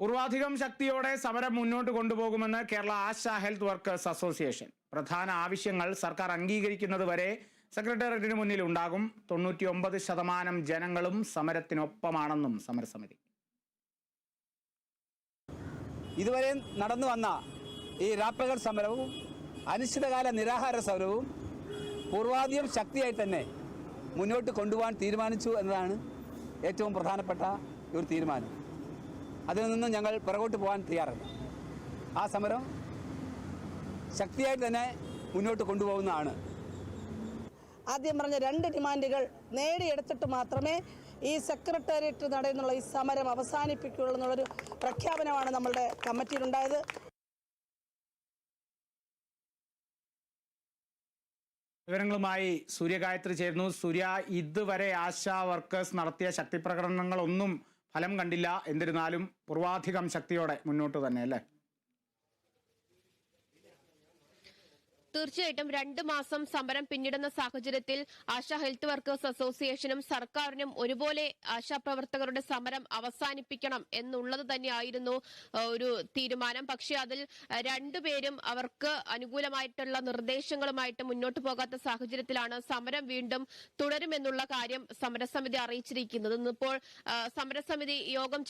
പൂർവാധികം ശക്തിയോടെ സമരം മുന്നോട്ട് കൊണ്ടുപോകുമെന്ന് Kerala Asha health workers association. പ്രധാന ആവശ്യങ്ങൾ സർക്കാർ അംഗീകരിക്കുന്നത് വരെ സെക്രട്ടേറിയറ്റിന് മുന്നിൽ ഉണ്ടാകും. തൊണ്ണൂറ്റിയൊമ്പത് ശതമാനം ജനങ്ങളും സമരത്തിനൊപ്പമാണെന്നും സമരസമിതി. ഇതുവരെ നടന്നു വന്ന ഈ രാപ്പകൽ സമരവും അനിശ്ചിതകാല നിരാഹാര സമരവും പൂർവാധികം ശക്തിയായി തന്നെ മുന്നോട്ട് കൊണ്ടുപോകാൻ തീരുമാനിച്ചു എന്നതാണ് ഏറ്റവും പ്രധാനപ്പെട്ട ഒരു തീരുമാനം. അതിൽ നിന്നും ഞങ്ങൾ പുറകോട്ട് പോകാൻ തയ്യാറല്ല. ആ സമരം ശക്തിയായിട്ട് തന്നെ മുന്നോട്ട് കൊണ്ടുപോകുന്നതാണ്. ആദ്യം പറഞ്ഞ രണ്ട് ഡിമാൻഡുകൾ നേടിയെടുത്തിട്ട് മാത്രമേ ഈ സെക്രട്ടേറിയറ്റ് നടന്നുള്ള ഈ സമരം അവസാനിപ്പിക്കുകയുള്ളൂ എന്നുള്ളൊരു പ്രഖ്യാപനമാണ് നമ്മളുടെ കമ്മിറ്റിയിലുണ്ടായത്. വിവരങ്ങളുമായി സൂര്യഗായത്രി ചേരുന്നു. സൂര്യ ഇതുവരെ ആശാ വർക്കേഴ്സ് നടത്തിയ ശക്തി പ്രകടനങ്ങളൊന്നും ഫലം കണ്ടില്ല എന്നിരുന്നാലും പൂർവാധികം ശക്തിയോടെ മുന്നോട്ട് തന്നെ അല്ലേ? തീർച്ചയായിട്ടും രണ്ട് മാസം സമരം പിന്നിടുന്ന സാഹചര്യത്തിൽ ആശാ ഹെൽത്ത് വർക്കേഴ്സ് അസോസിയേഷനും സർക്കാരിനും ഒരുപോലെ ആശാപ്രവർത്തകരുടെ സമരം അവസാനിപ്പിക്കണം എന്നുള്ളത് തന്നെയായിരുന്നു ഒരു തീരുമാനം. പക്ഷേ അതിൽ രണ്ടുപേരും അവർക്ക് അനുകൂലമായിട്ടുള്ള നിർദ്ദേശങ്ങളുമായിട്ട് മുന്നോട്ട് പോകാത്ത സാഹചര്യത്തിലാണ് സമരം വീണ്ടും തുടരുമെന്നുള്ള കാര്യം സമരസമിതി അറിയിച്ചിരിക്കുന്നത്. ഇന്നിപ്പോൾ സമരസമിതി യോഗം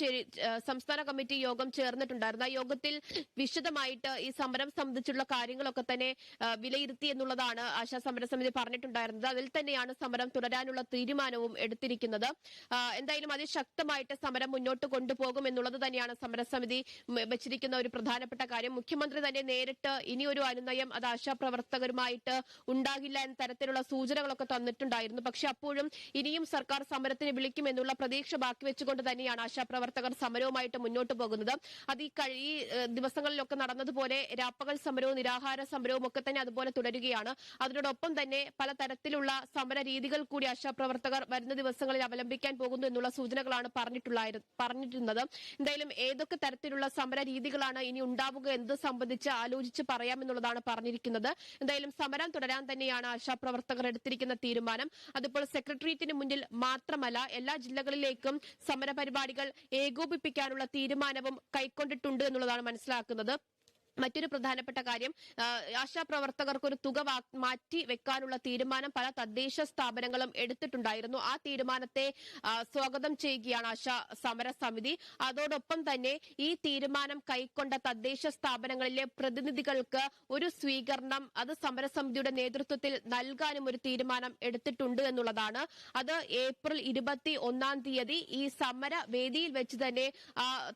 സംസ്ഥാന കമ്മിറ്റി യോഗം ചേർന്നിട്ടുണ്ടായിരുന്നു. ആ യോഗത്തിൽ വിശദമായിട്ട് ഈ സമരം സംബന്ധിച്ചുള്ള കാര്യങ്ങളൊക്കെ തന്നെ വിലയിരുത്തി എന്നുള്ളതാണ് ആശാ സമര സമിതി പറഞ്ഞിട്ടുണ്ടായിരുന്നത്. അതിൽ തന്നെയാണ് സമരം തുടരാനുള്ള തീരുമാനവും എടുത്തിരിക്കുന്നത്. എന്തായാലും അതിശക്തമായിട്ട് സമരം മുന്നോട്ട് കൊണ്ടുപോകും എന്നുള്ളത് തന്നെയാണ് സമരസമിതി വെച്ചിരിക്കുന്ന ഒരു പ്രധാനപ്പെട്ട കാര്യം. മുഖ്യമന്ത്രി തന്നെ നേരിട്ട് ഇനിയൊരു അനുനയം അത് ആശാപ്രവർത്തകരുമായിട്ട് ഉണ്ടാകില്ല എന്ന തരത്തിലുള്ള സൂചനകളൊക്കെ തന്നിട്ടുണ്ടായിരുന്നു. പക്ഷെ അപ്പോഴും ഇനിയും സർക്കാർ സമരത്തിന് വിളിക്കുമെന്നുള്ള പ്രതീക്ഷ ബാക്കി വെച്ചുകൊണ്ട് തന്നെയാണ് ആശാപ്രവർത്തകർ സമരവുമായിട്ട് മുന്നോട്ട് പോകുന്നത്. അത് ഈ ദിവസങ്ങളിലൊക്കെ നടന്നതുപോലെ രാപ്പകൽ സമരവും നിരാഹാര സമരവും ഒക്കെ തന്നെ അതുപോലെ തുടരുകയാണ്. അതിനോടൊപ്പം തന്നെ പലതരത്തിലുള്ള സമര രീതികൾ കൂടി ആശാപ്രവർത്തകർ വരുന്ന ദിവസങ്ങളിൽ അവലംബിക്കാൻ പോകുന്നു എന്നുള്ള സൂചനകളാണ് പറഞ്ഞിട്ടുള്ളത് എന്തായാലും ഏതൊക്കെ തരത്തിലുള്ള സമര രീതികളാണ് ഇനി ഉണ്ടാവുക എന്നത് സംബന്ധിച്ച് ആലോചിച്ച് പറയാമെന്നുള്ളതാണ് പറഞ്ഞിരിക്കുന്നത്. എന്തായാലും സമരം തുടരാൻ തന്നെയാണ് ആശാപ്രവർത്തകർ എടുത്തിരിക്കുന്ന തീരുമാനം. അതിപ്പോൾ സെക്രട്ടേറിയറ്റിന് മുന്നിൽ മാത്രമല്ല എല്ലാ ജില്ലകളിലേക്കും സമരപരിപാടികൾ ഏകോപിപ്പിക്കാനുള്ള തീരുമാനവും കൈക്കൊണ്ടിട്ടുണ്ട് എന്നുള്ളതാണ് മനസ്സിലാക്കുന്നത്. മറ്റൊരു പ്രധാനപ്പെട്ട കാര്യം ആശാ ആശാപ്രവർത്തകർക്ക് ഒരു തുക മാറ്റി വെക്കാനുള്ള തീരുമാനം പല തദ്ദേശ സ്ഥാപനങ്ങളും എടുത്തിട്ടുണ്ടായിരുന്നു. ആ തീരുമാനത്തെ സ്വാഗതം ചെയ്യുകയാണ് ആശാ സമര സമിതി. അതോടൊപ്പം തന്നെ ഈ തീരുമാനം കൈക്കൊണ്ട തദ്ദേശ സ്ഥാപനങ്ങളിലെ പ്രതിനിധികൾക്ക് ഒരു സ്വീകരണം അത് സമരസമിതിയുടെ നേതൃത്വത്തിൽ നൽകാനും ഒരു തീരുമാനം എടുത്തിട്ടുണ്ട് എന്നുള്ളതാണ്. അത് ഏപ്രിൽ ഇരുപത്തി ഒന്നാം തീയതി ഈ സമര വേദിയിൽ വെച്ച് തന്നെ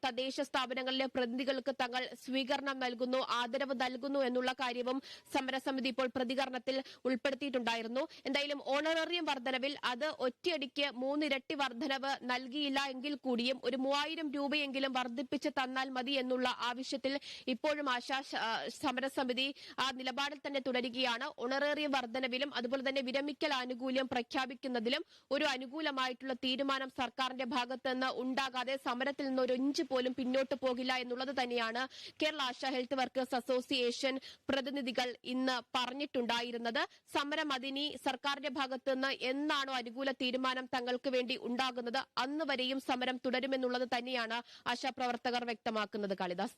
തദ്ദേശ സ്ഥാപനങ്ങളിലെ പ്രതിനിധികൾക്ക് തങ്ങൾ സ്വീകരണം നൽകുന്നു ആദരവ് നൽകുന്നു എന്നുള്ള കാര്യവും സമരസമിതി ഇപ്പോൾ പ്രതികരണത്തിൽ ഉൾപ്പെടുത്തിയിട്ടുണ്ടായിരുന്നു. എന്തായാലും ഓണറേറിയം വർധനവിൽ അത് ഒറ്റയടിക്ക് മൂന്നിരട്ടി വർധനവ് നൽകിയില്ല എങ്കിൽ കൂടിയും ഒരു മൂവായിരം രൂപയെങ്കിലും വർദ്ധിപ്പിച്ച് തന്നാൽ മതി എന്നുള്ള ആവശ്യത്തിൽ ഇപ്പോഴും ആശാ സമരസമിതി ആ നിലപാടിൽ തന്നെ തുടരുകയാണ്. ഓണറേറിയം വർധനവിലും അതുപോലെ തന്നെ വിരമിക്കൽ ആനുകൂല്യം പ്രഖ്യാപിക്കുന്നതിലും ഒരു അനുകൂലമായിട്ടുള്ള തീരുമാനം സർക്കാരിന്റെ ഭാഗത്ത് നിന്ന് ഉണ്ടാകാതെ സമരത്തിൽ നിന്ന് ഒരു ഇഞ്ച് പോലും പിന്നോട്ട് പോകില്ല എന്നുള്ളത് തന്നെയാണ് Kerala Asha health workers association പ്രതിനിധികൾ ഇന്ന് പറഞ്ഞിട്ടുണ്ടായിരുന്നത് സമരം അതിനി സർക്കാരിന്റെ ഭാഗത്ത് നിന്ന് എന്നാണോ അനുകൂല തീരുമാനം തങ്ങൾക്ക് വേണ്ടി ഉണ്ടാകുന്നത്? അന്ന് വരെയും സമരം തുടരുമെന്നുള്ളത് തന്നെയാണ് ആശാപ്രവർത്തകർ വ്യക്തമാക്കുന്നത് കാളിദാസ്.